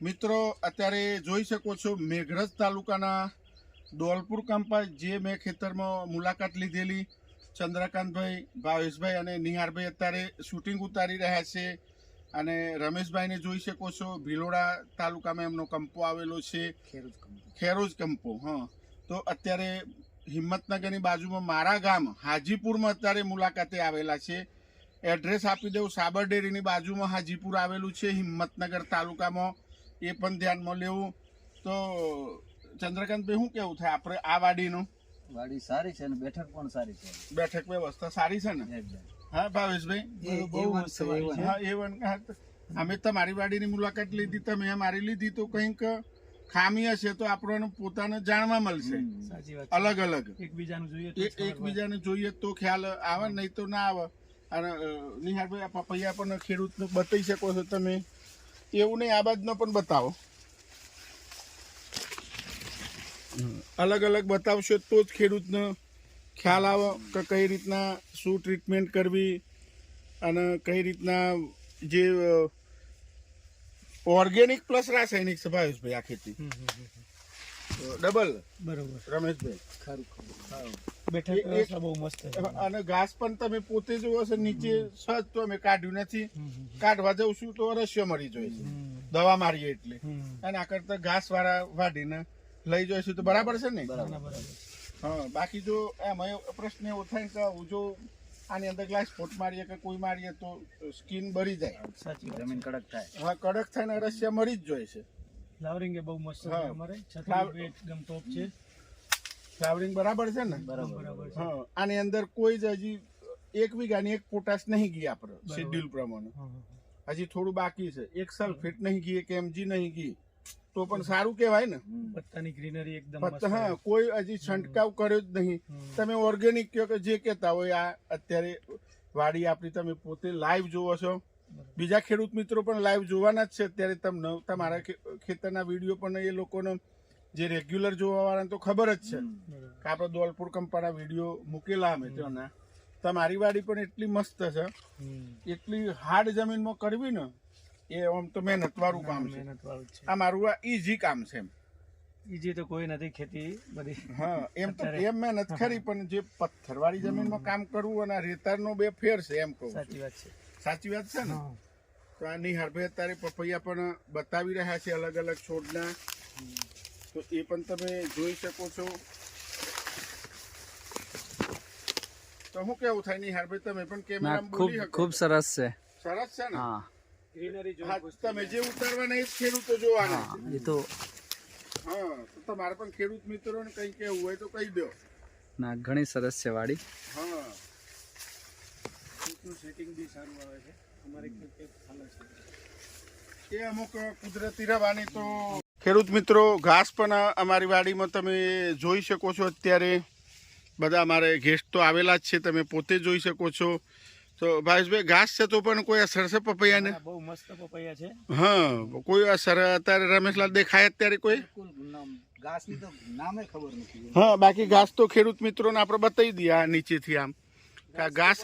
મિત્રો અત્યારે જોઈ શકો છો મેઘરજ તાલુકાના દોલપુર કંપા જે મેં ખેતરમાં મુલાકાત લીધેલી. ચંદ્રકાંતભાઈ ભાવેશભાઈ અને નિહારભાઈ અત્યારે શૂટિંગ ઉતારી રહ્યા છે. અને રમેશભાઈને જોઈ શકો છો ભિલોડા તાલુકામાં એમનો કંપો આવેલો છે. ખેરોજ કંપો. હા. તો અત્યારે હિંમતનગરની બાજુમાં મારા ગામ હાજીપુરમાં અત્યારે મુલાકાતે આવેલા છે. એડ્રેસ આપી દઉં સાબરડેરીની બાજુમાં હાજીપુર આવેલું છે હિંમતનગર તાલુકામાં. એ પણ ધ્યાનમાં લેવું. તો ચંદ્રકાંતભાઈ શું કેવું થાય આપણે આ વાડીનું? વાડી સારી છે અને બેઠક પણ સારી છે. બેઠક વ્યવસ્થા સારી છે ને? હા ભાવેશભાઈ. હા એ વન તો અમે તમારી વાડીની મુલાકાત લીધી તમે મારી લીધી તો કંઈક ખામી હશે તો આપણને પોતાને જાણવા મળશે. અલગ અલગ. એકબીજાનું જોઈએ તો ખ્યાલ આવે નહીં તો ના આવે. અને નિહાળભાઈ આ પપૈયા પણ ખેડૂતને બતાવી શકો છો તમે. એવું નહીં આ બાજુનો પણ બતાવો. અલગ અલગ બતાવશો તો જ ખેડૂતને ખ્યાલ આવે કે કઈ રીતના શું ટ્રીટમેન્ટ કરવી અને કઈ રીતના જે ઓર્ગેનિક પ્લસ રાસાયણિક છે ભાવેશભાઈ આ ખેતી. ડબલ બરોબર. રમેશભાઈ. ખરું. બેઠક બહુ મસ્ત અને ઘાસ પણ તમે પોતે જોવો છો નીચે સજ તો અમે કાઢ્યું નથી. કાઢવા જઉં છું તો રસ્યો મરી જાય છે. દવા મારીએ એટલે. અને આ કરતા ઘાસ વાળા વાઢીને લઈ જઈશું તો બરાબર છે ને? હા બાકી જો એમાં પ્રશ્ન એવો થાય કે જો આની અંદર ગ્લાસ ફોટ મારીએ કે કોઈ મારીએ તો સ્કીન બરી જાય. સાચી જમીન કડક થાય. હા કડક થાય ને રસ્યા મરી જ જાય છે. ફ્લાવરિંગ એ બહુ મસ્ત છે અમારે છત્રી એકદમ ટોપ છે. ફ્લાવરિંગ બરાબર છે ને? બરાબર બરાબર હા આની અંદર કોઈ જ હજી એક વીઘાની એક પોટાશ નહીં ગઈ આપણે શેડ્યુલ પ્રમાણે. હજી થોડું બાકી છે. એક સલ્ફેટ નહીં ગઈ એક એમજી નહીં ગઈ તો પણ સારું કહેવાય ને. હા. પત્તાની ગ્રીનરી એકદમ હા કોઈ હજી છંટકાવ કર્યો જ નહીં. તમે ઓર્ગેનિક કહો કે જે કહેતા હોય આ અત્યારે વાડી આપણી તમે પોતે લાઈવ જોવો છો. બીજા ખેડૂત મિત્રો પણ લાઈવ જોવાના જ છે. અત્યારે તમને તમારા ખેતરના વીડિયો પણ એ લોકોને જે રેગ્યુલર જોવા વાળાને તો ખબર જ છે. કે આપણે દોલપુર કંપાના વીડિયો મૂકેલા અમે ત્યાંના તમારી વાડી પણ એટલી મસ્ત છે. એટલી હાર્ડ જમીનમાં કરવી ને એ આમ તો મહેનત વાળું કામ છે. આ મારું આ ઈઝી કામ છે એમ. ઈજી તો કોઈ નથી ખેતી બધી. હા એમ તો એમ મહેનત ખરી પણ જે પથ્થરવાળી જમીનમાં કામ કરવું અને આ રેતારનો બે ફેર છે એમ કહું સાચી વાત છે. સાચી વાત છે ને? તો આ નિહારભાઈ અત્યારે પપૈયા પણ બતાવી રહ્યા છે અલગ અલગ છોડના તો એ પણ તમે જોઈ શકો છો. તો હું કેવું થાય હારભાઈ તમે પણ ના ખૂબ બોલી શકો. ખૂબ સરસ છે. સરસ છે ને? હા. ગ્રીનરી હા તમે જે ઉતારવાના એ ખેડૂતો જોવાના એ તો હા તો તમારે પણ ખેડૂત મિત્રોને કંઈ કહેવું હોય તો કહી દો. ના ઘણી સરસ છે વાડી. હા. સેટિંગ બી સારું આવે છે? અમારે ખેતી ચાલે છે. એ અમુક કુદરતી રવાની તો ખેડૂત મિત્રો ઘાસ પણ અમારી વાડીમાં તમે જોઈ શકો છો અત્યારે. બધા અમારે ગેસ્ટ તો આવેલા જ છે તમે પોતે જોઈ શકો છો. તો ભાવેશભાઈ ઘાસ છે તો પણ કોઈ અસર છે પપૈયાને? ને બહુ મસ્ત પપૈયા છે. હા કોઈ અસર અત્યારે રમેશલાલ દેખાય અત્યારે કોઈ? ઘાસની તો નામે ખબર નથી. હા બાકી ઘાસ તો ખેડૂત મિત્રોને આપણે બતાવી દઈએ આ નીચેથી આમ. કે ઘાસ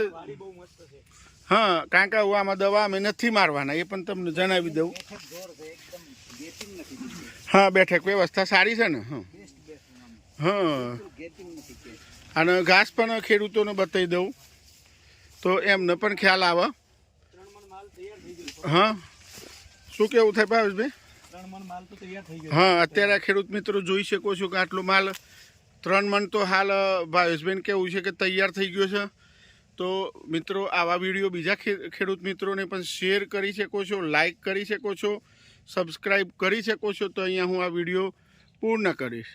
હા કારણ કે હું આમાં દવા અમે નથી મારવાના એ પણ તમને જણાવી દઉં. હા, બેઠક વ્યવસ્થા સારી છે ને, હા. અને ઘાસ પણ ખેડૂતોને બતાવી દઉં. તો એમને પણ ખ્યાલ આવે. હા. શું કેવું થાય ભાવેશભાઈ? હા, અત્યારે ખેડૂત મિત્રો જોઈ શકો છો કે આટલો માલ ત્રણ મણ તો હાલ ભાવેશભાઈને કેવું છે કે તૈયાર થઈ ગયો છે. તો મિત્રો, આવા વીડિયો બીજા ખેડૂત મિત્રોને પણ શેર કરી શકો છો, લાઈક કરી શકો છો. સબસ્ક્રાઈબ કરી શકો છો તો અહીંયા હું આ વીડિયો પૂર્ણ કરીશ.